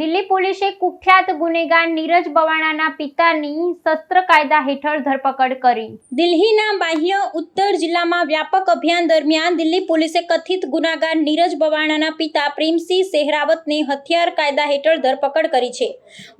દિલ્હી પોલીસે કુખ્યાત ગુનેગાર નીરજ બવાણાના પિતાની શસ્ત્ર કાયદા હેઠળ ધરપકડ કરી. દિલ્હીના બાહ્ય ઉત્તર જિલ્લામાં વ્યાપક અભિયાન દરમિયાન દિલ્હી પોલીસે કથિત ગુનાગાર નીરજ બવાણાના પિતા પ્રેમસિંહ સેહરાવતને હથિયાર કાયદા હેઠળ ધરપકડ કરી છે.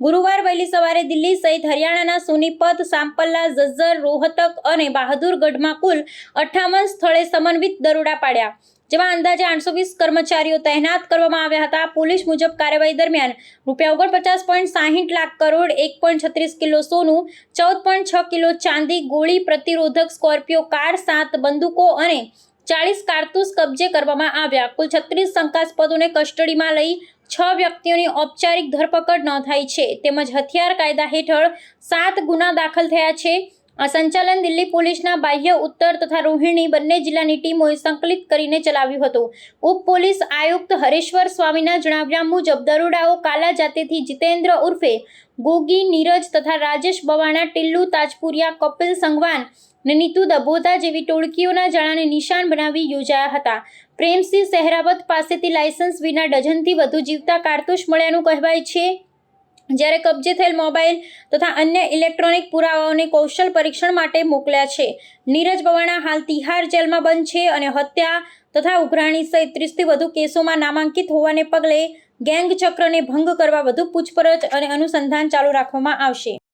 ગુરુવાર વહેલી સવારે દિલ્હી સહિત હરિયાણાના સોનીપત, સાંપલ્લા ઝજ્જર રોહતક અને બહાદુરગઢમાં કુલ અઠ્ઠાવન સ્થળે સમન્વિત દરોડા પાડ્યા. જેમાં અંદાજે આઠસો વીસ કર્મચારીઓ તહેનાત કરવામાં આવ્યા હતા. પોલીસ મુજબ કાર્યવાહી દરમિયાન રૂપિયા ઓગણપચાસ પોઈન્ટ સાહીઠ લાખ કરોડ, એક પોઈન્ટ છત્રીસ કિલો સોનું, ચૌદ પોઈન્ટ છ કિલો ચાંદી, ગોળી પ્રતિરોધક સ્કોર્પિયો, કાર, સાત બંદૂકો અને ચાળીસ કારતૂસ કબજે કરવામાં આવ્યા. કુલ છત્રીસ શંકાસ્પદોને કસ્ટડીમાં લઈ છ વ્યક્તિઓની ઔપચારિક ધરપકડ નોંધાઈ છે. તેમજ હથિયાર કાયદા હેઠળ સાત ગુના દાખલ થયા છે. આ સંચાલન દિલ્હી પોલીસના બાહ્ય ઉત્તર તથા રોહિણી બંને જિલ્લાની ટીમોએ સંકલિત કરીને ચલાવ્યું હતું. ઉપ પોલીસ આયુક્ત હરેશ્વર સ્વામીના જણાવ્યા મુજબ, દરોડાઓ કાલા જાતેથી જીતેન્દ્ર ઉર્ફે ગોગી, નીરજ તથા રાજેશ બવાણા, ટિલ્લુ તાજપુરિયા, કપિલ સંગવાન ને નીતુ દબોતા જેવી ટોળકીઓના જાળાને નિશાન બનાવી યોજાયા હતા. પ્રેમસિંહ સહેરાવત પાસેથી લાયસન્સ વિના ડઝનથી વધુ જીવતા કારતૂસ મળ્યાનું કહેવાય છે. જ્યારે કબજે થયેલ મોબાઈલ તથા અન્ય ઇલેક્ટ્રોનિક પુરાવાઓને કૌશલ પરીક્ષણ માટે મોકલ્યા છે. નીરજ બવાણા હાલ તિહાર જેલમાં બંધ છે અને હત્યા તથા ઉઘરાણી સહિત ત્રીસથી વધુ કેસોમાં નામાંકિત હોવાને પગલે ગેંગ ચક્રને ભંગ કરવા વધુ પૂછપરછ અને અનુસંધાન ચાલુ રાખવામાં આવશે.